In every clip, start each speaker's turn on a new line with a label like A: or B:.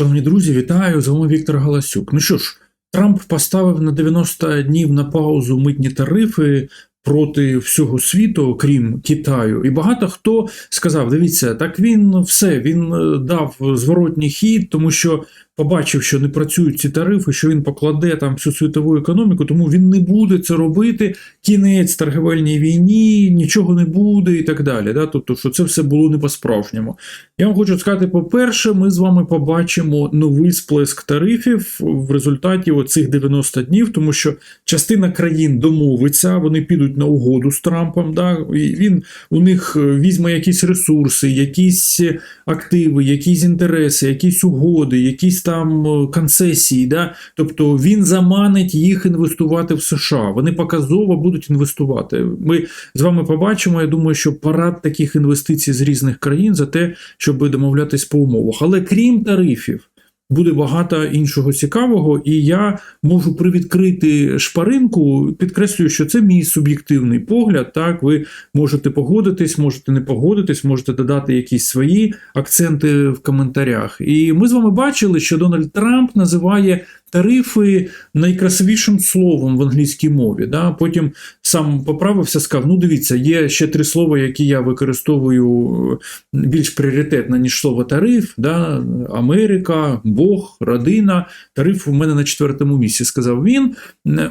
A: Шановні друзі, вітаю! З вами Віктор Галасюк. Ну що ж, Трамп поставив на 90 днів на паузу митні тарифи проти всього світу, крім Китаю. І багато хто сказав: дивіться, так він все, він е, дав зворотній хід, тому що побачив, що не працюють ці тарифи, що він покладе там всю світову економіку, тому він не буде це робити. Кінець торговельній війні, нічого не буде і так далі. Да? Тобто, що це все було не по-справжньому. Я вам хочу сказати, по-перше, ми з вами побачимо новий сплеск тарифів в результаті оцих 90 днів, тому що частина країн домовиться, вони підуть на угоду з Трампом. Да? І він у них візьме якісь ресурси, якісь активи, якісь інтереси, якісь угоди, якісь там е, концесії. Да? Тобто він заманить їх інвестувати в США. Вони показово будуть інвестувати. Ми з вами побачимо. Я думаю, що парад таких інвестицій з різних країн за те, щоб домовлятись по умовах. Але крім тарифів. Буде багато іншого цікавого, і я можу привідкрити шпаринку. Підкреслюю, що це мій суб'єктивний погляд. Так, ви можете погодитись, можете не погодитись, можете додати якісь свої акценти в коментарях. І ми з вами бачили, що Дональд Трамп називає тарифи найкрасивішим словом в англійській мові. Да? Потім сам поправився, сказав: ну дивіться, є ще три слова, які я використовую більш пріоритетно, ніж слово тариф. Да? Америка, Бог, родина. Тариф у мене на четвертому місці, сказав він.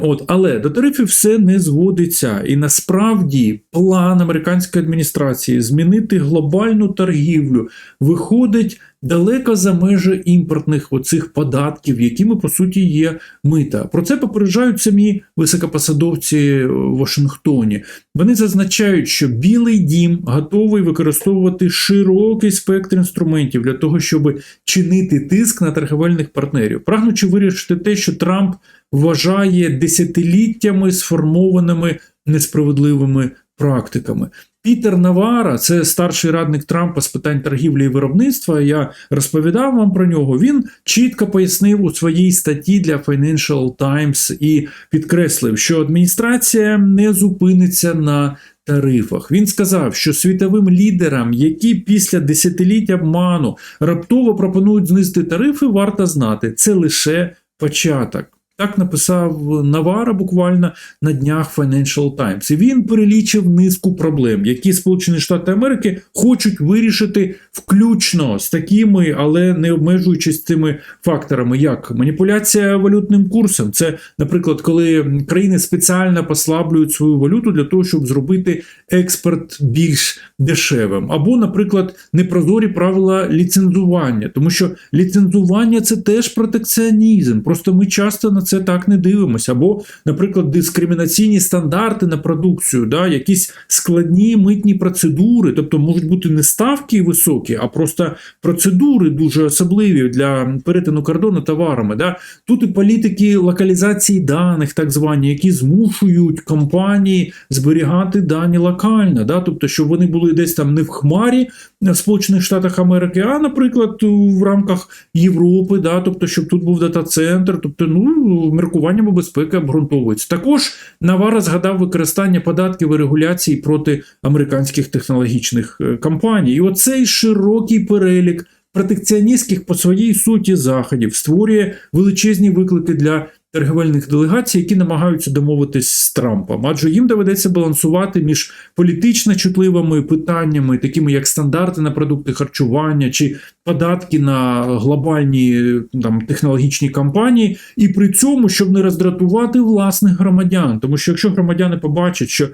A: От, Але до тарифів все не зводиться. І насправді план американської адміністрації змінити глобальну торгівлю виходить далеко за межі імпортних оцих податків, якими по суті є мита. Про це попереджають самі високопосадовці в Вашингтоні. Вони зазначають, що Білий дім готовий використовувати широкий спектр інструментів для того, щоб чинити тиск на торговельних партнерів, прагнучи вирішити те, що Трамп вважає десятиліттями сформованими несправедливими практиками. Пітер Навара, це старший радник Трампа з питань торгівлі і виробництва. Я розповідав вам про нього. Він чітко пояснив у своїй статті для Financial Times і підкреслив, що адміністрація не зупиниться на тарифах. Він сказав, що світовим лідерам, які після десятиліть обману раптово пропонують знизити тарифи, варто знати, це лише початок. Так написав Навара буквально на днях Financial Times. І він перелічив низку проблем, які Сполучені Штати Америки хочуть вирішити включно з такими, але не обмежуючись цими факторами, як маніпуляція валютним курсом. Це, наприклад, коли країни спеціально послаблюють свою валюту для того, щоб зробити експорт більш дешевим, або, наприклад, непрозорі правила ліцензування, тому що ліцензування це теж протекціонізм. Просто ми часто на це так не дивимося. Або, наприклад, дискримінаційні стандарти на продукцію, да, якісь складні митні процедури, тобто можуть бути не ставки високі, а просто процедури дуже особливі для перетину кордону товарами. Да. Тут і політики локалізації даних, так звані, які змушують компанії зберігати дані локально, да, тобто, щоб вони були десь там не в хмарі в Сполучених Штатах Америки, а, наприклад, в рамках Європи, да, тобто, щоб тут був дата-центр, тобто, ну міркуваннями безпеки обґрунтовується. Також Навара згадав використання податків і регуляцій проти американських технологічних е, компаній. І оцей широкий перелік протекціоністських по своїй суті заходів створює величезні виклики для. Торговельних делегацій, які намагаються домовитись з Трампом, адже їм доведеться балансувати між політично чутливими питаннями, такими як стандарти на продукти харчування чи податки на глобальні там технологічні компанії, і при цьому, щоб не роздратувати власних громадян. Тому що якщо громадяни побачать, що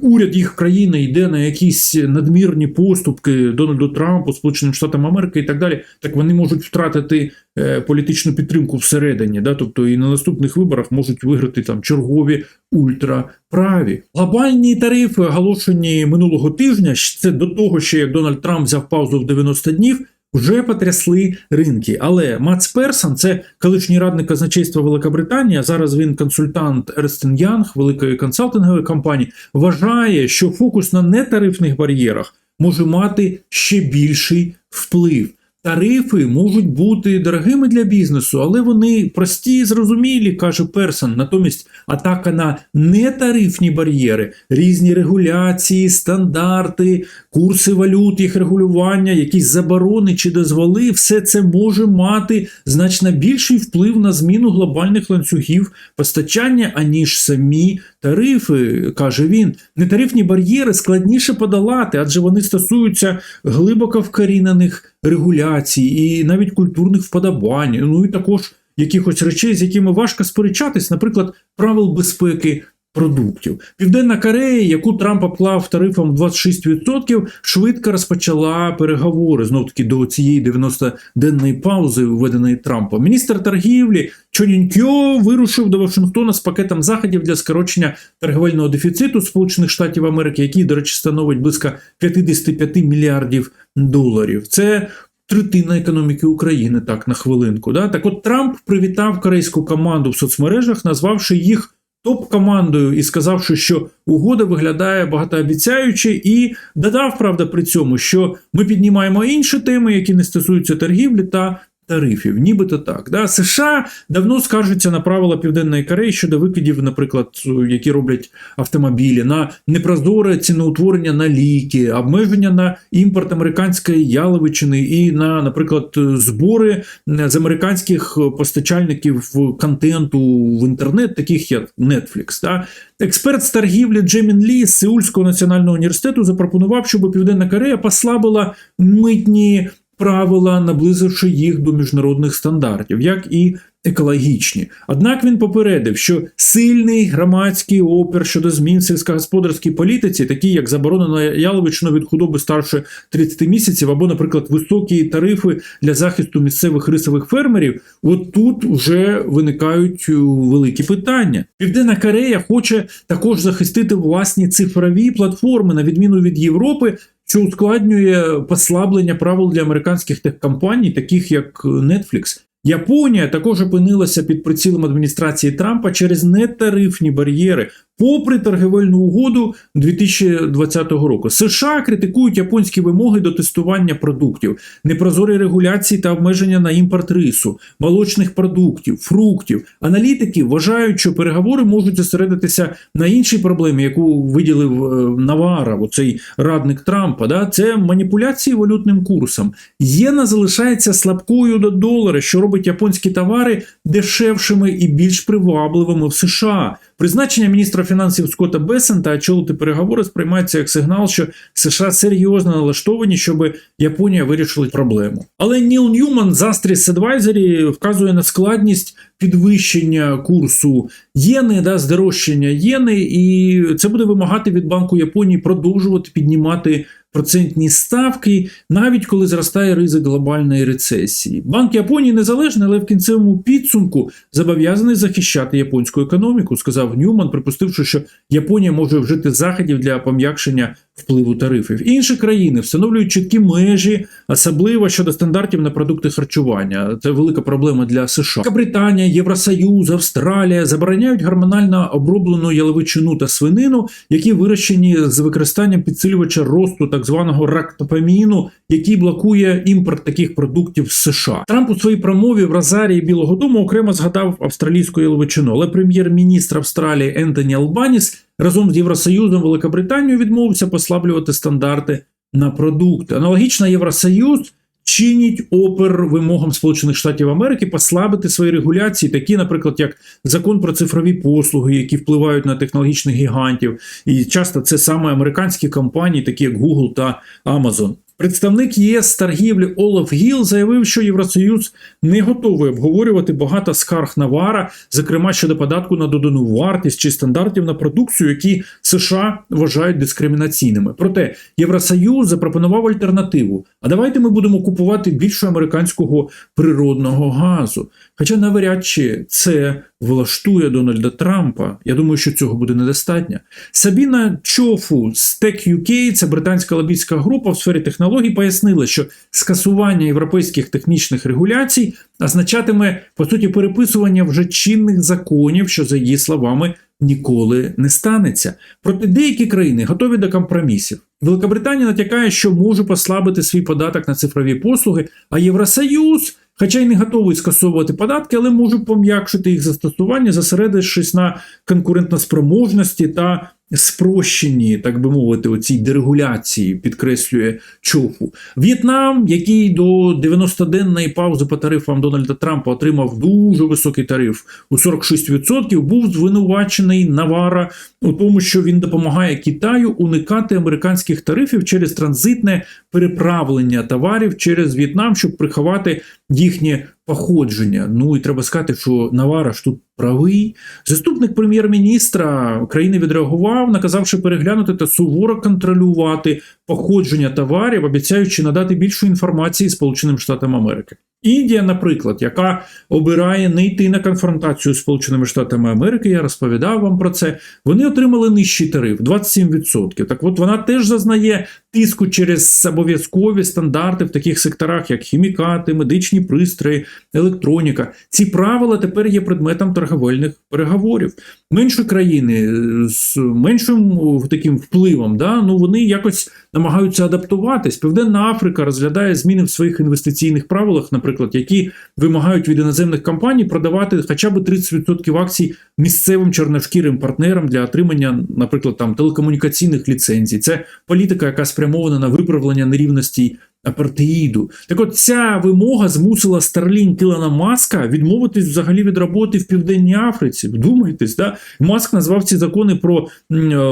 A: уряд їх країни йде на якісь надмірні поступки Дональду Трампу, Сполученим Штатам Америки і так далі, так вони можуть втратити е, політичну підтримку всередині, да, тобто і на наступних виборах можуть виграти там чергові ультраправі. Глобальні тарифи, оголошені минулого тижня, це до того, що як Дональд Трамп взяв паузу в 90 днів. Вже потрясли ринки. Але Мац Персон, це колишній радник казначейства Великобританії, зараз він консультант Ерстен Янг, великої консалтингової компанії, вважає, що фокус на нетарифних бар'єрах може мати ще більший вплив. Тарифи можуть бути дорогими для бізнесу, але вони прості і зрозумілі, каже Персон. Натомість атака на нетарифні бар'єри, різні регуляції, стандарти, курси валют, їх регулювання, якісь заборони чи дозволи, все це може мати значно більший вплив на зміну глобальних ланцюгів постачання, аніж самі тарифи, каже він. Нетарифні бар'єри складніше подолати, адже вони стосуються глибоко вкорінених регуляцій і навіть культурних вподобань, ну і також якихось речей, з якими важко сперечатись, наприклад, правил безпеки. Продуктів Південна Корея, яку Трамп оплав тарифом 26%, швидко розпочала переговори знов таки до цієї 90-денної паузи, введеної Трампом. Міністр торгівлі Чонінкьо вирушив до Вашингтона з пакетом заходів для скорочення торговельного дефіциту Сполучених Штатів Америки, який, до речі, становить близько 55 мільярдів доларів. Це Третина економіки України, так на хвилинку. Да? Так от Трамп привітав корейську команду в соцмережах, назвавши їх топ-командою і сказавши, що угода виглядає багатообіцяюче, і додав, правда, при цьому, що ми піднімаємо інші теми, які не стосуються торгівлі та тарифів, нібито так. Да? США давно скаржаться на правила Південної Кореї щодо викидів, наприклад, які роблять автомобілі, на непрозоре ціноутворення на ліки, обмеження на імпорт американської яловичини і на, наприклад, збори з американських постачальників контенту в інтернет, таких як Netflix. Да? Експерт з торгівлі Джемін Лі з Сеульського національного університету запропонував, щоб Південна Корея послабила митні правила, наблизивши їх до міжнародних стандартів, як і екологічні. Однак він попередив, що сильний громадський опір щодо змін в сільськогосподарській політиці, такі як заборона на яловичину від худоби старше 30 місяців, або, наприклад, високі тарифи для захисту місцевих рисових фермерів, от тут вже виникають е, великі питання. Південна Корея хоче також захистити власні цифрові платформи, на відміну від Європи. Що ускладнює послаблення правил для американських техкомпаній, таких як Netflix. Японія також опинилася під прицілом адміністрації Трампа через нетарифні бар'єри, попри торгівельну угоду 2020 року. США критикують японські вимоги до тестування продуктів, непрозорі регуляції та обмеження на імпорт рису, молочних продуктів, фруктів. Аналітики вважають, що переговори можуть зосередитися на іншій проблемі, яку виділив е, Навара, оцей радник Трампа. Да? Це маніпуляції валютним курсом. Єна залишається слабкою до долара, що робить японські товари дешевшими і більш привабливими в США. Призначення міністра фінансів Скотта Бесента очолити переговори сприймається як сигнал, що США серйозно налаштовані, щоб Японія вирішила проблему. Але Ніл Ньюман з Astris Advisory вказує на складність підвищення курсу єни, да, здорожчання єни, і це буде вимагати від Банку Японії продовжувати піднімати процентні ставки, навіть коли зростає ризик глобальної рецесії. Банк Японії незалежний, але в кінцевому підсумку зобов'язаний захищати японську економіку, сказав Ньюман, припустивши, що Японія може вжити заходів для пом'якшення впливу тарифів. Інші країни встановлюють чіткі межі, особливо щодо стандартів на продукти харчування. Це велика проблема для США. Британія, Євросоюз, Австралія забороняють гормонально оброблену яловичину та свинину, які вирощені з використанням підсилювача росту так званого рактопаміну, який блокує імпорт таких продуктів з США. Трамп у своїй промові в Розарії Білого Дому окремо згадав австралійську яловичину, але прем'єр-міністр Австралії Ентоні Албаніс разом з Євросоюзом Великобританією відмовився послаблювати стандарти на продукти. Аналогічно Євросоюз чинить опер вимогам Сполучених Штатів Америки послабити свої регуляції, такі, наприклад, як закон про цифрові послуги, які впливають на технологічних гігантів, і часто це саме американські компанії, такі як Google та Amazon. Представник ЄС торгівлі Олаф Гіл заявив, що Євросоюз не готовий обговорювати багато скарг Навара, зокрема щодо податку на додану вартість чи стандартів на продукцію, які США вважають дискримінаційними. Проте Євросоюз запропонував альтернативу. А давайте ми будемо купувати більше американського природного газу. Хоча навряд чи це влаштує Дональда Трампа. Я думаю, що цього буде недостатньо. Сабіна Чофу з Tech UK, це британська лобійська група в сфері технологій, пояснила, що скасування європейських технічних регуляцій означатиме по суті переписування вже чинних законів, що за її словами. Ніколи не станеться. Проте деякі країни готові до компромісів. Великобританія натякає, що може послабити свій податок на цифрові послуги, а Євросоюз, хоча й не готовий скасовувати податки, але може пом'якшити їх застосування, зосередившись на конкурентноспроможності та спрощенні, так би мовити, оцій дерегуляції, підкреслює Чофу. В'єтнам, який до 90-денної паузи по тарифам Дональда Трампа отримав дуже високий тариф у 46%, був звинувачений Навара у тому, що він допомагає Китаю уникати американських тарифів через транзитне переправлення товарів через В'єтнам, щоб приховати їхнє походження. Ну і треба сказати, що Навара ж тут правий. Заступник прем'єр-міністра країни відреагував, наказавши переглянути та суворо контролювати походження товарів, обіцяючи надати більше інформації Сполученим Штатам Америки. Індія, наприклад, яка обирає не йти на конфронтацію з Сполученими Штатами Америки, я розповідав вам про це. Вони отримали нижчий тариф 27%. Так от вона теж зазнає тиску через обов'язкові стандарти в таких секторах, як хімікати, медичні пристрої, електроніка. Ці правила тепер є предметом торговельних переговорів. Менші країни з меншим таким впливом, да, ну вони якось намагаються адаптуватись. Південна Африка розглядає зміни в своїх інвестиційних правилах, наприклад, які вимагають від іноземних компаній продавати хоча б 30% акцій місцевим чорношкірим партнерам для отримання, наприклад, там телекомунікаційних ліцензій. Це політика, яка спрямована на виправлення нерівності апартеїду. Так от ця вимога змусила Старлінг Ілона Маска відмовитись взагалі від роботи в Південній Африці. Вдумайтесь, да? Маск назвав ці закони про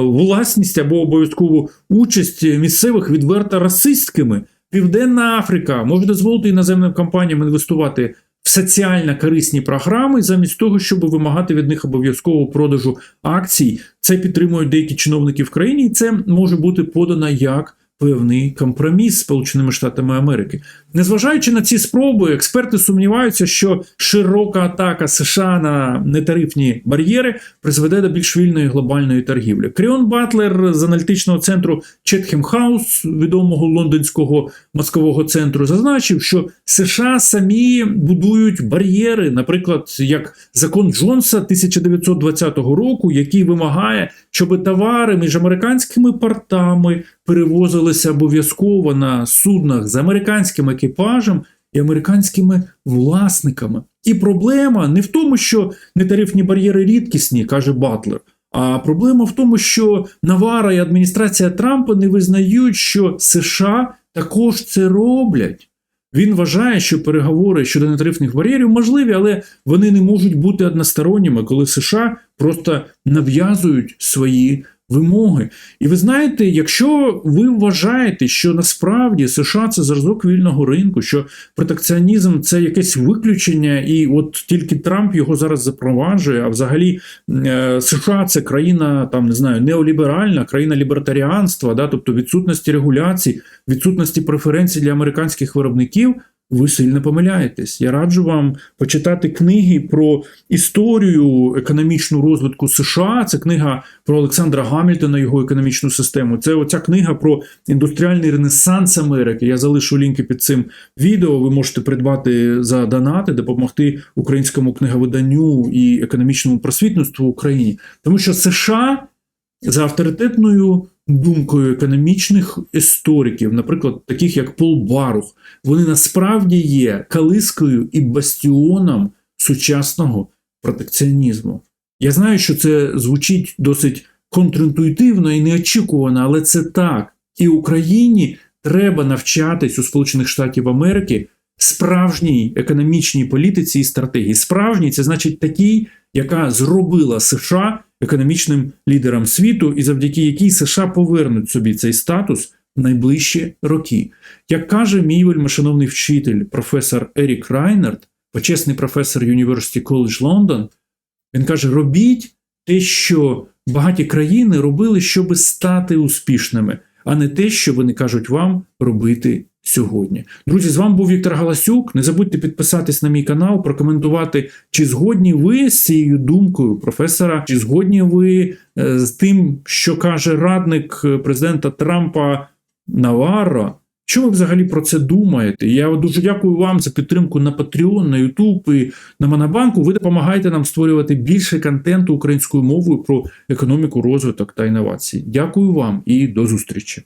A: власність або обов'язкову участь місцевих відверто расистськими. Південна Африка може дозволити іноземним компаніям інвестувати в соціально корисні програми, замість того, щоб вимагати від них обов'язкового продажу акцій. Це підтримують деякі чиновники в країні, і це може бути подано як певний компроміс з Сполученими Штатами Америки. Незважаючи на ці спроби, експерти сумніваються, що широка атака США на нетарифні бар'єри призведе до більш вільної глобальної торгівлі. Кріон Батлер з аналітичного центру Четхем Хаус, відомого лондонського мозкового центру, зазначив, що США самі будують бар'єри, наприклад, як закон Джонса 1920 року, який вимагає, щоб товари між американськими портами перевозилися обов'язково на суднах з американським екіпажем і американськими власниками. І проблема не в тому, що нетарифні бар'єри рідкісні, каже Батлер. А проблема в тому, що Навара і адміністрація Трампа не визнають, що США також це роблять. Він вважає, що переговори щодо нетарифних бар'єрів можливі, але вони не можуть бути односторонніми, коли США просто нав'язують свої вимоги. І ви знаєте, якщо ви вважаєте, що насправді США це зразок вільного ринку, що протекціонізм це якесь виключення, і от тільки Трамп його зараз запроваджує, а взагалі е, США це країна там не знаю, неоліберальна, країна лібертаріанства, да, тобто відсутності регуляцій, відсутності преференцій для американських виробників ви сильно помиляєтесь. Я раджу вам почитати книги про історію економічну розвитку США. Це книга про Олександра Гамільтона, його економічну систему. Це оця книга про індустріальний ренесанс Америки. Я залишу лінки під цим відео. Ви можете придбати за донати, допомогти українському книговиданню і економічному просвітництву в Україні, тому що США за авторитетною думкою економічних істориків, наприклад, таких як Пол Барух, вони насправді є калискою і бастіоном сучасного протекціонізму. Я знаю, що це звучить досить контрінтуїтивно і неочікувано, але це так. І Україні треба навчатись у Сполучених Штатів Америки справжній економічній політиці і стратегії. Справжній це значить такий, яка зробила США економічним лідером світу, і завдяки якій США повернуть собі цей статус в найближчі роки. Як каже мій вельмишановний вчитель, професор Ерік Райнерт, почесний професор University College London, він каже: робіть те, що багаті країни робили, щоб стати успішними, а не те, що вони кажуть вам робити сьогодні. Друзі, з вами був Віктор Галасюк. Не забудьте підписатись на мій канал, прокоментувати, чи згодні ви з цією думкою професора, чи згодні ви е, з тим, що каже радник е, президента Трампа Наварро. Що ви взагалі про це думаєте? Я дуже дякую вам за підтримку на Patreon, на YouTube і на Монобанку. Ви допомагаєте нам створювати більше контенту українською мовою про економіку, розвиток та інновації. Дякую вам і до зустрічі.